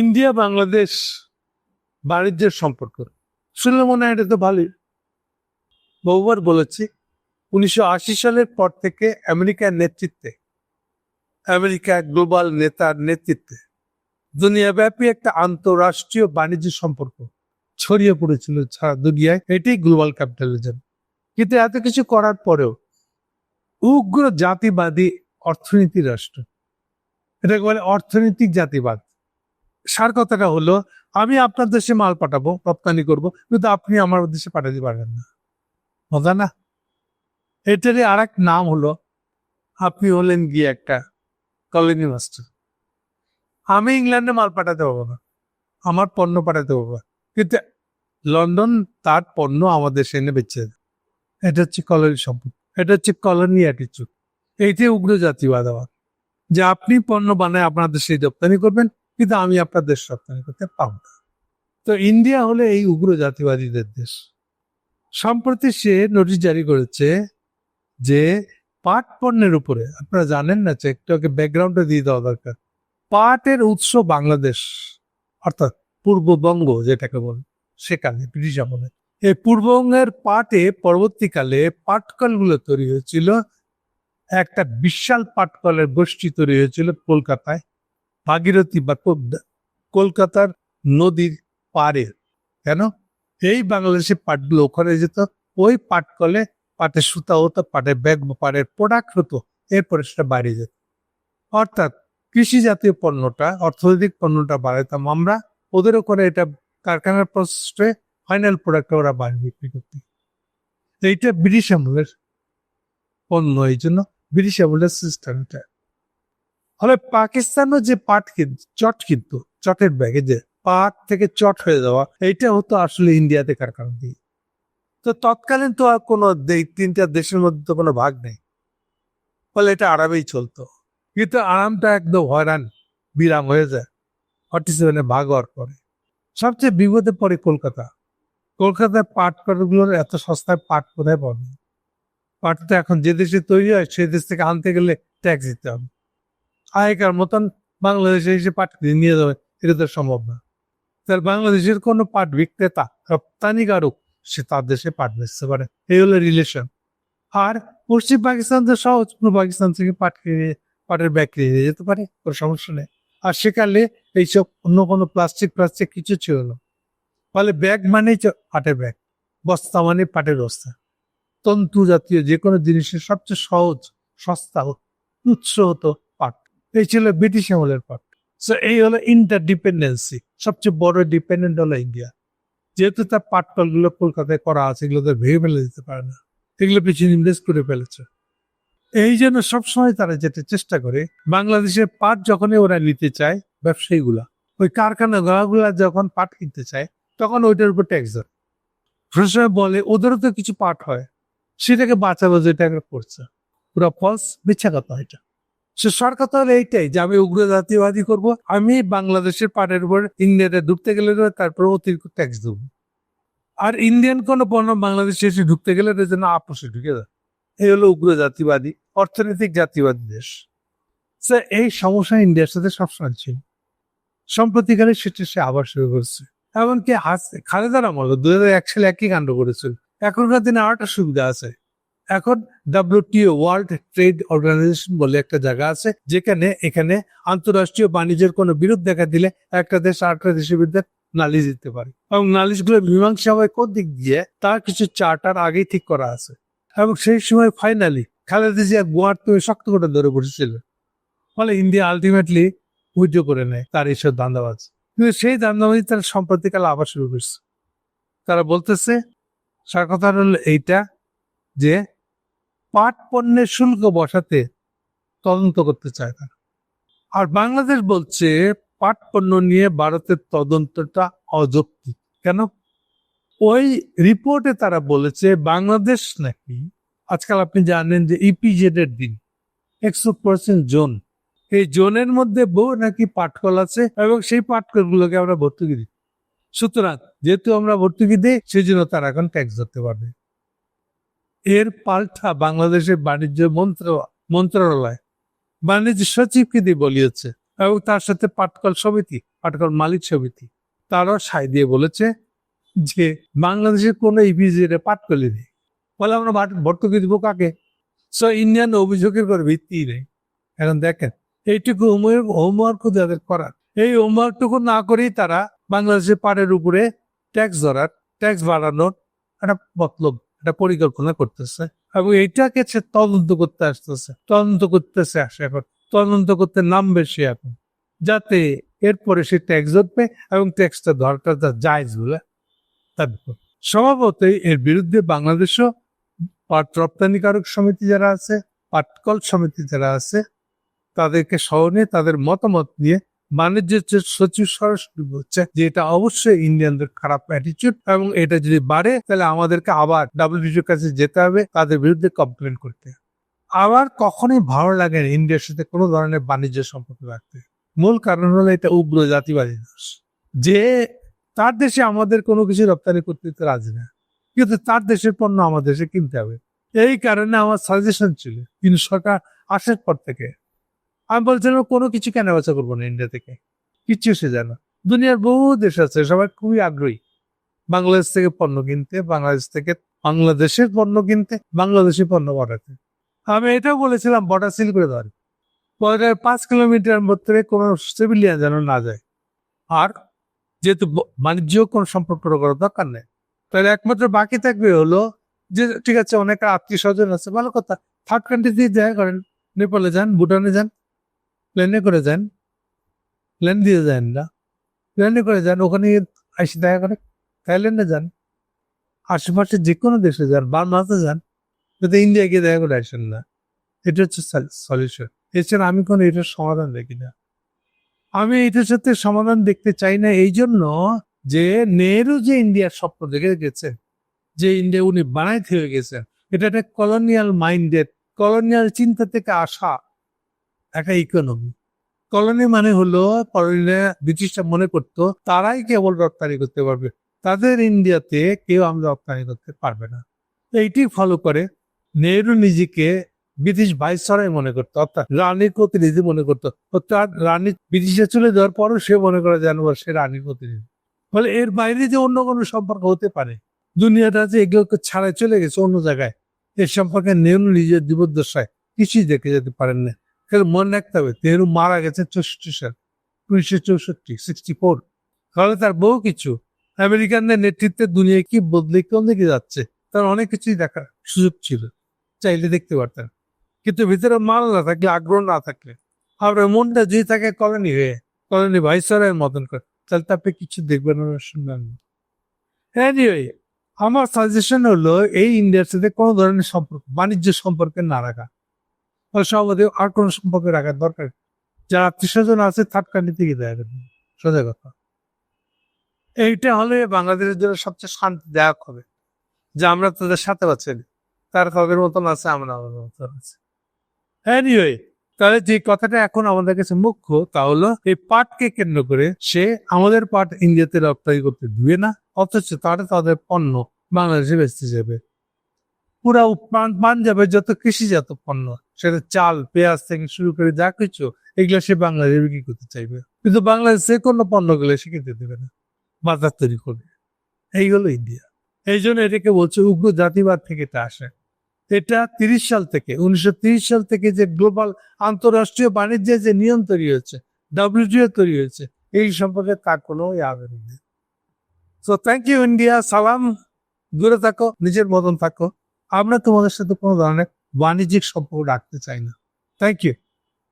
India, Bangladesh বাণিজ্যের সম্পর্ক। শুনলে মনে হয় এটা তো ভালোই। বহুবার বলেছি, উনিশশো আশি সালের পর থেকে আমেরিকার নেতৃত্বে আমেরিকা গ্লোবাল নেতার নেতৃত্বে দুনিয়াব্যাপী একটা আন্তঃরাষ্ট্রীয় বাণিজ্য সম্পর্ক ছড়িয়ে পড়েছিল সারা দুনিয়ায়। এটাই গ্লোবাল ক্যাপিটালিজম। কিন্তু এত কিছু করার পরেও উগ্র জাতিবাদী অর্থনীতি রাষ্ট্র, এটাকে বলে অর্থনৈতিক জাতিবাদ। সার কথাটা হলো, আমি আপনার দেশে মাল পাঠাবো, রপ্তানি করব, কিন্তু আপনি আমার দেশে পাঠাতে পারবেন না মজা না এটারই আর এক নাম হলো, আপনি হলেন গিয়ে একটা কলোনি মাস্টার আমি ইংল্যান্ডে মাল পাঠাতে পারব না, আমার পণ্য পাঠাতে পারব। কিন্তু লন্ডন তার পণ্য আমার দেশে এনে বেচে। এটা হচ্ছে কলোনি সম্পদ, এটা হচ্ছে কলোনি অ্যাটিচিউড এইটাই উগ্র জাতিবাদ আবার যে আপনি পণ্য বানায় আপনার দেশে রপ্তানি করবেন কিন্তু আমি আপনার দেশ রপ্তানি করতে পারব না। তো ইন্ডিয়া হলে এই উগ্র জাতিবাদীদের দেশ। সম্প্রতি সে নোটিশ জারি করেছে যে পাট পণ্যের উপরে, আপনারা জানেন না যে একটু আগে ব্যাকগ্রাউন্ডে দিয়ে দেওয়া দরকার, পাটের উৎস বাংলাদেশ, অর্থাৎ পূর্ববঙ্গ যেটাকে বলে, সেখানে, ব্রিটিশ আমলে। এই পূর্ববঙ্গের পাটে পরবর্তীকালে পাটকলগুলো তৈরি হয়েছিল। একটা বিশাল পাটকলের গোষ্ঠী তৈরি হয়েছিল কলকাতায়। ভাগীরথী বা কলকাতার নদীর পাড়ে, কেন? এই বাংলাদেশে পাটগুলো ওখানে যেত। ওই পাটকলে পাটের সুতা হতো, পাটের ব্যাগ বা পাটের প্রোডাক্ট হতো, এরপরে সেটা বাইরে যেত। অর্থাৎ কৃষি জাতীয় পণ্যটা, অর্থনৈতিক পণ্যটা বাড়াইতাম আমরা, ওদের ওখানে এটা কারখানার প্রসেসে ফাইনাল প্রোডাক্টটা ওরা বাইরে বিক্রি করতে। এইটা ব্রিটিশ আমলের পণ্য এই জন্য ব্রিটিশ আমলের সিস্টেম এটা ফলে পাকিস্তানও যে পাট কিনত চট কিন্তু, চটের ব্যাগে যে পাট থেকে চট হয়ে যাওয়া এইটা হতো আসলে ইন্ডিয়াতে কারখানা দিয়ে। তো তৎকালীন তো আর কোনো তিনটা দেশের মধ্যে তো কোনো ভাগ নেই। ফলে এটা আরামেই চলতো। কিন্তু আরামটা একদম হয়রান, বিরাম হয়ে যায়। ফর্টি সেভেনে ভাগ হওয়ার পরে। সবচেয়ে বিপদে পড়ে কলকাতা। কলকাতায় পাটগুলোর এত সস্তায় পাট কোথায় পাবে পাট তো এখন যে দেশে তৈরি হয় সেই দেশ থেকে আনতে গেলে ট্যাক্স দিতে হবে। আগেকার মতন বাংলাদেশে এসে পাট কিনে নিয়ে যাবে, এটা তো সম্ভব না। তাহলে বাংলাদেশের কোনো পাট বিক্রেতা রপ্তানিকারক সে তার দেশে পাট বেচতে পারে। এই হলো রিলেশন আর পশ্চিম পাকিস্তান তো সহজ, পূর্ব পাকিস্তান থেকে পাট কিনে, পাটের ব্যাগ কিনে যেতে পারে, কোনো সমস্যা নেই। আর সেকালে এইসব অন্য কোনো প্লাস্টিক প্লাস্টিক কিছু ছিল না। ফলে ব্যাগ মানেই পাটের ব্যাগ, বস্তা মানে পাটের বস্তা। তন্তু জাতীয় যে কোনো জিনিসের সবচেয়ে সহজ, সস্তা উৎস হতো এই ছিল ব্রিটিশ আমলের পাট সো এই হলো ইন্টারডিপেন্ডেন্সি সবচেয়ে বড় ডিপেন্ডেন্ট হলো ইন্ডিয়া। যেহেতু তার পাটকলগুলো কলকাতায় করা আছে, এগুলো তো ভেঙে ফেলে দিতে পারে না। এগুলো পিছনে ইনভেস্ট করে ফেলেছে। এই জন্য সবসময় তারা যেতে চেষ্টা করে, বাংলাদেশের পাট যখনই ওরা নিতে চায়, ব্যবসায়ীগুলা, ওই কারখানা গুলা যখন পাট কিনতে চায়, তখন ওইটার উপর ট্যাক্স ধরে। সবসময় বলে, ওদেরও তো কিছু পাট হয়, সেটাকে বাঁচাবো যেটা করছে। পুরো ফলস মিথ্যা কথা এটা। সে সরকার তাহলে এইটাই যে আমি উগ্র জাতীয়বাদী করব আমি বাংলাদেশের পাটের উপর ইন্ডিয়াতে ঢুকতে গেলে তারপর অতিরিক্ত ট্যাক্স দেবো। আর ইন্ডিয়ান কোন পণ্য বাংলাদেশে এসে ঢুকতে গেলে এটার জন্য আপোষে ঢুকে যায়। এই হলো উগ্র জাতিবাদী অর্থনৈতিক জাতিবাদী দেশ। So, এই সমস্যা ইন্ডিয়ার সাথে সবসময় ছিল। সম্প্রতিকালে সেটা সে আবার শুরু করছে। এমনকি হাস- খালেদার আমল দু হাজার এক সালে একই কাণ্ড করেছিল। এখনকার দিনে আরেকটা সুবিধা আছে। এখন ডাব্লিউটিও ওয়ার্ল্ড ট্রেড অর্গানাইজেশন বলে একটা জায়গা আছে, যেখানে এখানে আন্তঃরাষ্ট্রীয় বাণিজ্যের কোনো বিরোধ দেখা দিলে একটা দেশ আরেকটা দেশের বিরুদ্ধে নালিশ দিতে পারে। এবং নালিশগুলো মীমাংসা হয় কোন দিক দিয়ে? তার কিছু চার্টার আগেই ঠিক করা আছে। এবং সেই সময় ফাইনালি খালেদা জিয়া গোয়ার তুমি শক্ত করে ধরে বসেছিল। ফলে ইন্ডিয়া আলটিমেটলি উইথড্র করে নেয় তার এইসব দান্দাবাজ কিন্তু সেই দান্দাবাজি তারা সম্প্রতিকালে আবার শুরু করছে। তারা বলতেছে, সার কথা হলো এইটা যে পাট পণ্যের শুল্ক বসাতে তদন্ত করতে চায় না আর বাংলাদেশ বলছে, পাট পণ্য নিয়ে ভারতের তদন্তটা অযৌক্তিক। কেন? ওই রিপোর্টে তারা বলেছে, বাংলাদেশ নাকি, আজকাল আপনি জানেন যে ইপিজেড এর দিন একশো পার্সেন্ট জোন এই জোনের মধ্যে বউ নাকি পাটকল আছে এবং সেই পাটকল গুলোকে আমরা ভর্তুকি দিই। সুতরাং যেহেতু আমরা ভর্তুকি দিই, সেই জন্য তারা এখন ট্যাক্স ধরতে পারবে। এর পাল্টা বাংলাদেশের বাণিজ্য মন্ত্র, মন্ত্রণালয় বাণিজ্য সচিবকে দিয়ে বলিয়েছে এবং তার সাথে পাটকল সমিতি, পাটকল মালিক সমিতি, তারাও সাই দিয়ে বলেছে যে বাংলাদেশের কোনো ইপিজিরে পাটকলি নেই। বলে আমরা ভর্তুকি দিব কাকে? সো ইন্ডিয়ান অভিযোগের করে ভিত্তি নেই। এখন দেখেন, এইটুকু হোমওয়ার্ক তাদের করার, এই হোমওয়ার্কটুকু না করেই তারা বাংলাদেশের পাড়ের উপরে ট্যাক্স ধরার ট্যাক্স বাড়ানোর একটা মতলব একটা পরিকল্পনা করতেছে এবং এইটাকে সে তদন্ত করতে আসতেছে। তদন্ত করতেছে আসে এখন। তদন্ত করতে নামবে সে এখন। যাতে এরপরে সে ট্যাক্স ধরবে এবং ট্যাক্সটা ধরাটা যা জায়জ বলে তারপর স্বভাবতই এর বিরুদ্ধে বাংলাদেশও পাট রপ্তানিকারক সমিতি যারা আছে পাটকল সমিতি যারা আছে, তাদেরকে সহনে তাদের মতামত নিয়ে বাণিজ্যের যে সচিব সরাসরি বলছে যে এটা অবশ্যই ইন্ডিয়ানদের খারাপ অ্যাটিচিউড এবং এটা যদি বাড়ে, তাহলে আমাদেরকে আবার ডাব্লিউটির কাছে যেতে হবে, তাদের বিরুদ্ধে কমপ্লেন করতে। আবার কখনোই ভালো লাগে না ইন্ডিয়ার সাথে কোনো ধরনের বাণিজ্য সম্পর্ক রাখতে। মূল কারণ হলো এটা উগ্র জাতিবাদী দেশ। যে তার দেশে আমাদের কোনো কিছু রপ্তানি করতে দিতে রাজি না। কিন্তু তার দেশের পণ্য আমাদের দেশে কিনতে হবে। এই কারণে আমার সাজেশন ছিল, কিন্তু সরকার আসার পর থেকে আমি বলছিলাম, কোনো কিছু কেনা বেচা করব না ইন্ডিয়া থেকে? কিচ্ছু সে জানে। দুনিয়ার বহু দেশ আছে, সবাই খুবই আগ্রহী। বাংলাদেশ থেকে পণ্য কিনতে, বাংলাদেশ থেকে বাংলাদেশের পণ্য কিনতে, বাংলাদেশি পণ্য পাঠাতে আমি এটাও বলেছিলাম, বর্ডার সিল করে দেওয়ার। বর্ডার পাঁচ কিলোমিটার মধ্যে কোনো সিভিলিয়ান যেন না যায়। আর যেহেতু বাণিজ্য কোনো সম্পর্ক করার দরকার নেই। তাহলে একমাত্র বাকি থাকবে হলো যে, ঠিক আছে, অনেক আত্মীয় স্বজন আছে, ভালো কথা। থার্ড কান্ট্রি দিয়ে দেখা করেন নেপালে যান ভুটানে যান প্লেনে করে যান। প্লেন দিয়ে যান না। প্লেনে করে যান, ওখানে এসে দেখা করে থাইল্যান্ডে যান। আশেপাশে যে কোনো দেশে যান বাংলাতে যান, যাতে ইন্ডিয়া গিয়ে দেখা করে আসেন না। এটা হচ্ছে সলিউশন এছাড়া আমি কোনো এটার সমাধান দেখি না। আমি এটার সাথে সমাধান দেখতে চাই না এই জন্য যে নেহরু যে ইন্ডিয়ার স্বপ্ন দেখে গেছেন যে ইন্ডিয়া উনি বানাইতে হয়ে গেছেন এটা একটা কলোনিয়াল মাইন্ডেড কলোনিয়াল চিন্তা থেকে আসা একটা ইকোনমি কলোনি মানে হলো কলোনি ব্রিটিশরা মনে করতো, তারাই কেবল রপ্তানি করতে পারবে। তাদের ইন্ডিয়াতে কেউ আমরা রপ্তানি করতে পারবে না। তো এইটি ফলো করে। নেহরু নিজেকে ব্রিটিশ ভাইসরাই মনে করতো, অর্থাৎ রানীর প্রতিনিধি মনে করতো। অর্থাৎ রানী ব্রিটিশে চলে যাওয়ার পরও সে মনে করে যেন সে রানীর প্রতিনিধি। ফলে এর বাইরে যে অন্য কোনো সম্পর্ক হতে পারে, দুনিয়াটা যে এগুলোকে ছাড়াই চলে গেছে অন্য জায়গায় এর সম্পর্কে নেহরু নিজের জীবদ্দশায় কিছুই দেখে যেতে পারেন না কিন্তু মনে রাখতে হবে নেহরু মারা গেছে চৌষট্টি সাল উনিশশো চৌষট্টি সিক্সটি ফোর তাহলে তার বহু কিছু আমেরিকানদের নেতৃত্বে দুনিয়া কি বদলে কোন দিকে যাচ্ছে তার অনেক কিছুই দেখার সুযোগ ছিল চাইলে দেখতে পারতেন। কিন্তু ভিতরে মাল না থাকলে আগ্রহ না থাকলে আপনার মনটা যদি থাকে কলোনি হয়ে কলোনি ভাইসরায়ের মতন করে তাহলে তো আপনি কিছু দেখবেন না শুনবেন না। Anyway, আমার সাজেশন হলো এই ইন্ডিয়ার সাথে কোনো ধরনের সম্পর্ক বাণিজ্য সম্পর্কে না রাখা। সমাজে আর কোনো সম্পর্ক রাখার দরকার। যারা আত্মীয় স্বজন আছে থার্ড কান্ট্রি থেকে দেয়া সোজা কথা। এইটা হলে বাংলাদেশের জন্য সবচেয়ে শান্তিদায়ক হবে। যে আমরা তাদের সাথে পাচ্ছি। তার তাদের মতন আছে, আমরা আমাদের মতন আছে। এনিওয়ে তাহলে যে কথাটা এখন আমাদের কাছে মুখ্য, তা হলো এই পাটকে কেন্দ্র করে সে আমাদের পাট ইন্ডিয়াতে রপ্তানি করতে দিবে না, অথচ তারা তাদের পণ্য বাংলাদেশে বেচতে যাবে। পুরা পাঞ্জাবের যত কৃষিজাত পণ্য সেটা চাল, পেঁয়াজ থেকে শুরু করে যা কিছু, এগুলো সে বাংলাদেশে বিক্রি করতে চাইবে। কিন্তু বাংলাদেশে কোনো পণ্যগুলো সে কিনতে দেবে না। বাজার তৈরি করবে। এই হলো ইন্ডিয়া। এই জন্য এটাকে বলছে উগ্র জাতিবাদ থেকে এটা আসে। এটা তিরিশ সাল থেকে, উনিশশো সাল থেকে যে গ্লোবাল আন্তঃরাষ্ট্রীয় বাণিজ্যের যে নিয়ম তৈরি হয়েছে ডাব্লিউটিও তৈরি হয়েছে, এই সম্পর্কে তার কোনো আবেদন নেই সো থ্যাংক ইউ ইন্ডিয়া সালাম। দূরে থাকো, নিজের মতন থাকো। আমরা তোমাদের সাথে কোনো ধরনের বাণিজ্যিক সম্পর্ক রাখতে চাই না। Thank you